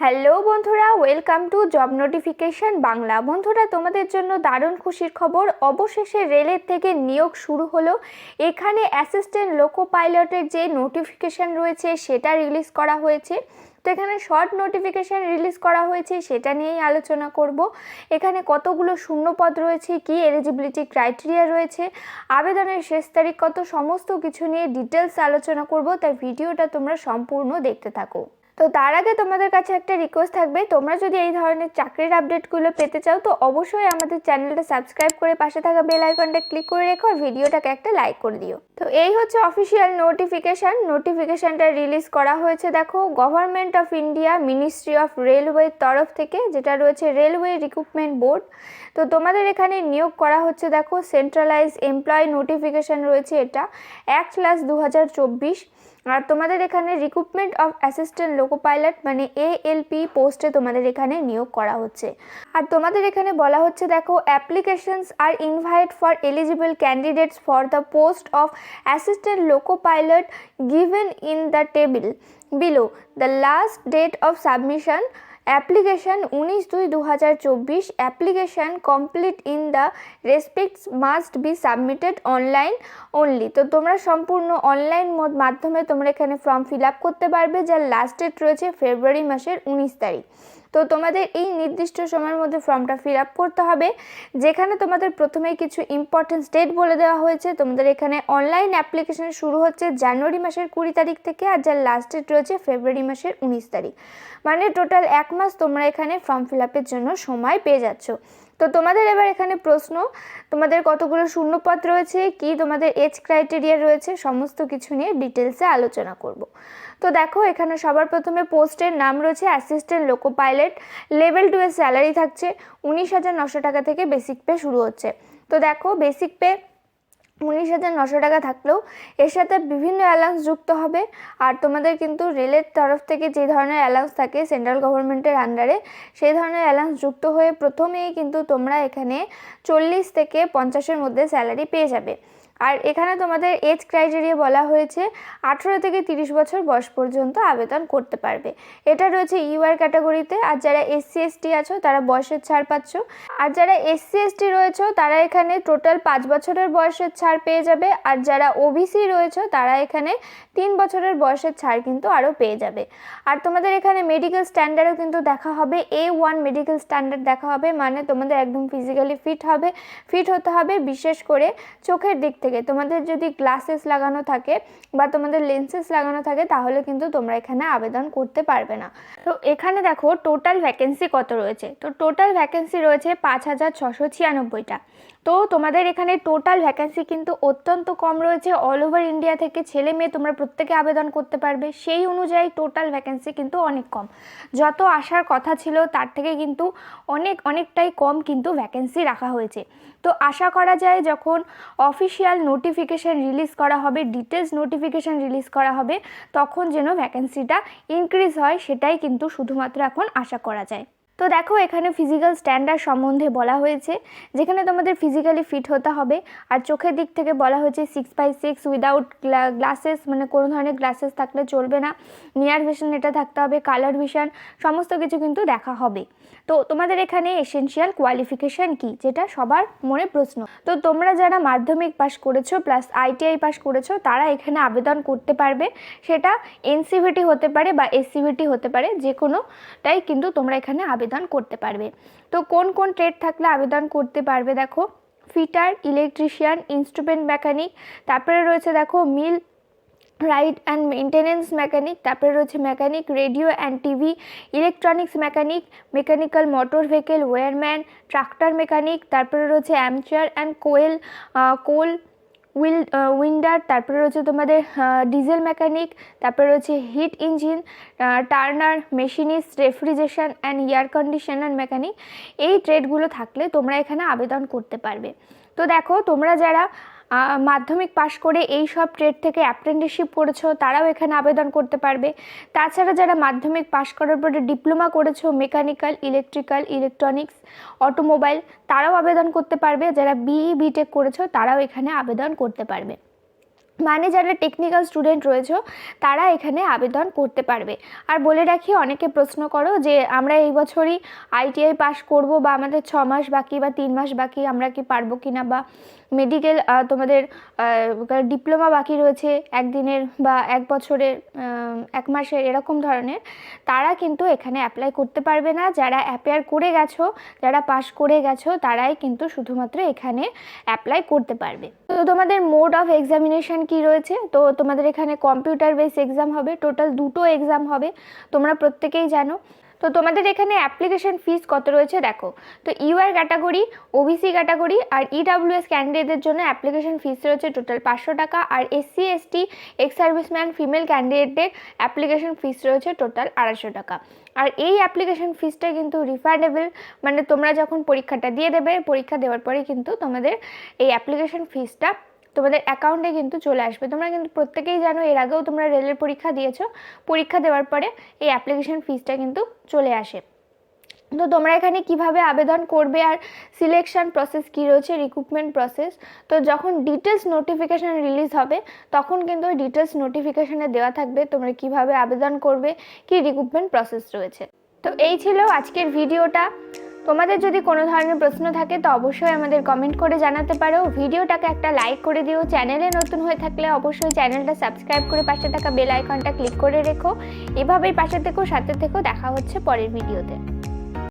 Hello বন্ধুরা, welcome to job notification Bangla. বন্ধুরা, তোমাদের জন্য দারুণ খুশির খবর। অবশেষে রেলের থেকে নিয়োগ শুরু হলো। এখানে অ্যাসিস্ট্যান্ট লোকো পাইলটের যে নোটিফিকেশন রয়েছে, সেটা রিলিজ করা হয়েছে। তো এখানে শর্ট নোটিফিকেশান রিলিজ করা হয়েছে, সেটা নিয়েই আলোচনা করব। এখানে কতগুলো শূন্যপদ রয়েছে, কি এলিজিবিলিটি ক্রাইটেরিয়া রয়েছে, আবেদনের শেষ তারিখ কত, সমস্ত কিছু নিয়ে ডিটেলস আলোচনা করব। তাই ভিডিওটা তোমরা সম্পূর্ণ দেখতে থাকো। তো তার আগে তোমাদের কাছে একটা রিকোয়েস্ট থাকবে। তোমরা যদি এই ধরনের চাকরির আপডেটগুলো পেতে চাও, তো অবশ্যই আমাদের চ্যানেলটা সাবস্ক্রাইব করে পাশে থাকা বেল আইকনটা ক্লিক করে রেখো আর ভিডিওটাকে একটা লাইক করে দিও। তো এই হচ্ছে অফিসিয়াল নোটিফিকেশান নোটিফিকেশানটা রিলিজ করা হয়েছে, দেখো government of India ministry of রেলওয়ের তরফ থেকে, যেটা রয়েছে রেলওয়ে রিক্রুটমেন্ট বোর্ড তো তোমাদের এখানে নিয়োগ করা হচ্ছে, দেখো সেন্ট্রালাইজ এমপ্লয় নোটিফিকেশান রয়েছে এটা, এক ক্লাস দু হাজার চব্বিশ। আর তোমাদের এখানে recruitment of assistant loco pilot মানে এএলপি পোস্টে তোমাদের এখানে নিয়োগ করা হচ্ছে। আর তোমাদের এখানে বলা হচ্ছে, দেখো applications are invite for eligible candidates for the post of assistant loco pilot given in the table below the last date of submission application উনিশ দুই দু হাজার চব্বিশ, application complete in the respects must be submitted online only তো তোমরা সম্পূর্ণ online মাধ্যমে তোমরা এখানে ফর্ম ফিল আপ করতে পারবে, যার লাস্ট ডেট রয়েছে ফেব্রুয়ারি মাসের উনিশ তারিখ। তো তোমাদের এই নির্দিষ্ট সময়ের মধ্যে ফর্মটা ফিল আপ করতে হবে। যেখানে তোমাদের প্রথমেই কিছু ইম্পর্টেন্ট ডেট বলে দেওয়া হয়েছে। তোমাদের এখানে অনলাইন অ্যাপ্লিকেশন শুরু হচ্ছে জানুয়ারি মাসের কুড়ি তারিখ থেকে আর যার লাস্ট ডেট রয়েছে ফেব্রুয়ারি মাসের উনিশ তারিখ। মানে টোটাল এক মাস তোমরা এখানে ফর্ম ফিল আপের জন্য সময় পেয়ে যাচ্ছ। তো তোমাদের এবার এখানে প্রশ্ন, তোমাদের কতগুলো শূন্যপদ রয়েছে, কি তোমাদের এজ ক্রাইটেরিয়া রয়েছে, সমস্ত কিছু নিয়ে ডিটেলসে আলোচনা করব। তো দেখো, এখানে সবার প্রথমে পোস্টের নাম রয়েছে assistant loco pilot level two এর স্যালারি থাকছে উনিশ হাজার নশো টাকা থেকে বেসিক পে শুরু হচ্ছে। তো দেখো বেসিক পে উনিশ হাজার নশো টাকা থাকলেও এর সাথে বিভিন্ন অ্যালাউন্স যুক্ত হবে। আর তোমাদের কিন্তু রেলের তরফ থেকে যে ধরনের অ্যালাউন্স থাকে সেন্ট্রাল গভর্নমেন্টের আন্ডারে সেই ধরনের অ্যালাউন্স যুক্ত হয়ে প্রথমেই কিন্তু তোমরা এখানে চল্লিশ থেকে পঞ্চাশের মধ্যে স্যালারি পেয়ে যাবে। আর এখানে তোমাদের এজ ক্রাইটেরিয়া বলা হয়েছে, আঠেরো থেকে তিরিশ বছর বয়স পর্যন্ত আবেদন করতে পারবে। এটা রয়েছে ইউআর ক্যাটাগরিতে আর যারা এসসি এসটি আছো, তারা বয়সের ছাড় পাচ্ছ। আর যারা এসসি এসটি রয়েছে, তারা এখানে টোটাল পাঁচ বছরের বয়সের ছাড় পেয়ে যাবে। আর যারা ওবিসি রয়েছে, তারা এখানে তিন বছরের বয়সের ছাড় কিন্তু আরও পেয়ে যাবে। আর তোমাদের এখানে মেডিকেল স্ট্যান্ডার্ডও কিন্তু দেখা হবে। এ ওয়ান মেডিকেল স্ট্যান্ডার্ড দেখা হবে মানে তোমাদের একদম ফিজিক্যালি ফিট হবে। ফিট হতে হবে, বিশেষ করে চোখের দিক থেকে। তোমাদের যদি গ্লাসেস লাগানো থাকে বা তোমাদের লেন্সেস লাগানো থাকে, তাহলে কিন্তু তোমরা এখানে আবেদন করতে পারবে না। তো এখানে দেখো টোটাল ভ্যাকেন্সি কত রয়েছে? তো টোটাল ভ্যাকেন্সি রয়েছে পাঁচ হাজার ছশো ছিয়ানব্বইটা। তো তোমাদের এখানে টোটাল ভ্যাকেন্সি কিন্তু অত্যন্ত কম রয়েছে। অল ওভার ইন্ডিয়া থেকে ছেলে মেয়ে তোমরা প্রত্যেকে আবেদন করতে পারবে। সেই অনুযায়ী টোটাল ভ্যাকেন্সি কিন্তু অনেক কম। যত আসার কথা ছিল, তার থেকে কিন্তু অনেক, অনেকটাই কম কিন্তু ভ্যাকেন্সি রাখা হয়েছে। তো আশা করা যায় যখন অফিসিয়াল নোটিফিকেশান রিলিজ করা হবে ডিটেলস নোটিফিকেশান রিলিজ করা হবে, তখন যেন ভ্যাকেন্সিটা ইনক্রিজ হয়, সেটাই কিন্তু শুধুমাত্র এখন আশা করা যায়। তো দেখো, এখানে ফিজিক্যাল স্ট্যান্ডার্ড সম্বন্ধে বলা হয়েছে, যেখানে তোমাদের ফিজিক্যালি ফিট হতে হবে। আর চোখের দিক থেকে বলা হয়েছে six by six without glasses মানে কোনো ধরনের গ্লাসেস থাকলে চলবে না। নিয়ার ভিশন এটা থাকতে হবে কালার ভিশন সমস্ত কিছু কিন্তু দেখা হবে। তো তোমাদের এখানে এসেনশিয়াল কোয়ালিফিকেশান কি, যেটা সবার মনে প্রশ্ন। তো তোমরা যারা মাধ্যমিক পাস করেছ প্লাস আইটিআই পাস করেছ, তারা এখানে আবেদন করতে পারবে। সেটা এনসিভিটি হতে পারে বা এসসিভিটি হতে পারে যে কোনোটাই কিন্তু তোমরা এখানে আবেদন করতে পারবে। তো কোন কোন ট্রেড থাকলে আবেদন করতে পারবে দেখো? ফিটার ইলেকট্রিশিয়ান ইনস্ট্রুমেন্ট মেকানিক তারপরে রয়েছে দেখো millwright and maintenance mechanic তারপরে রয়েছে mechanic radio and TV electronics mechanic mechanical motor vehicle wireman tractor mechanic তারপরে রয়েছে armature and coil coil will winder, তারপরে রয়েছে তোমাদের ডিজেল মেকানিক, তারপরে রয়েছে heat engine turner, machinist, refrigeration and air conditioner mechanic. এই ট্রেডগুলো থাকলে তোমরা এখানে আবেদন করতে পারবে। তো দেখো, তোমরা যারা মাধ্যমিক পাশ করে এই সব ট্রেড থেকে অ্যাপ্রেন্টিসশিপ করেছ, তারাও এখানে আবেদন করতে পারবে। তাছাড়া যারা মাধ্যমিক পাশ করার পরে ডিপ্লোমা করেছ মেকানিক্যাল ইলেকট্রিক্যাল ইলেকট্রনিক্স অটোমোবাইল তারাও আবেদন করতে পারবে। যারা বিই বিটেক করেছ, তারাও এখানে আবেদন করতে পারবে। মানে যারা টেকনিক্যাল স্টুডেন্ট রয়েছে, তারা এখানে আবেদন করতে পারবে। আর বলে রাখি, অনেকে প্রশ্ন করো যে, আমরা এই বছরই আইটিআই পাস করব বা আমাদের ছ মাস বাকি বা তিন মাস বাকি আমরা কি পারব কি না বা মেডিকেল তোমাদের ডিপ্লোমা বাকি রয়েছে একদিনের বা এক বছরের এক মাসের, এরকম ধরনের। তারা কিন্তু এখানে অ্যাপ্লাই করতে পারবে না। যারা অ্যাপেয়ার করে গেছো, যারা পাস করে গেছো, তারাই কিন্তু শুধুমাত্র এখানে অ্যাপ্লাই করতে পারবে। তো তোমাদের মোড অফ এক্সামিনেশন কি রয়েছে? তো তোমাদের এখানে কম্পিউটার বেস এক্সাম হবে। টোটাল দুটো এক্সাম হবে। তোমরা প্রত্যেকেই জানো। তো তোমাদের এখানে অ্যাপ্লিকেশন ফিস কত রয়েছে দেখো। তো ইউআর ক্যাটাগরি ওবিসি ক্যাটাগরি আর ইডাব্লিউএস ক্যান্ডিডেটদের জন্য অ্যাপ্লিকেশন ফিস রয়েছে টোটাল পাঁচশো টাকা আর SC ST ex serviceman female ক্যান্ডিডেটদের application fees রয়েছে টোটাল আড়াইশো টাকা। আর এই অ্যাপ্লিকেশন ফিসটা কিন্তু রিফান্ডেবল মানে তোমরা যখন পরীক্ষাটা দিয়ে দেবে, পরীক্ষা দেওয়ার পরে কিন্তু তোমাদের এই অ্যাপ্লিকেশন ফিসটা তোমাদের অ্যাকাউন্টে কিন্তু চলে আসবে। তোমরা কিন্তু প্রত্যেকেই জানো, এর আগেও তোমরা রেলের পরীক্ষা দিয়েছ। পরীক্ষা দেওয়ার পরে এই অ্যাপ্লিকেশন ফিসটা কিন্তু চলে আসে। তো তোমরা এখানে কীভাবে আবেদন করবে আর সিলেকশন প্রসেস কী রয়েছে রিক্রুটমেন্ট প্রসেস তো যখন ডিটেলস নোটিফিকেশান রিলিজ হবে, তখন কিন্তু ওই ডিটেলস নোটিফিকেশানে দেওয়া থাকবে তোমরা কীভাবে আবেদন করবে, কি রিক্রুটমেন্ট প্রসেস রয়েছে। তো এই ছিল আজকের ভিডিওটা তোমাদের যদি কোনো ধরনের প্রশ্ন থাকে, তো অবশ্যই আমাদের কমেন্ট করে জানাতে পারো। ভিডিওটাকে একটা লাইক করে দিও। চ্যানেলে নতুন হয়ে থাকলে অবশ্যই চ্যানেলটা সাবস্ক্রাইব করে পাশে থাকা বেল আইকনটা ক্লিক করে রেখো। এভাবেই পাশে থেকো, সাথে থেকো। দেখা হচ্ছে পরের ভিডিওতে।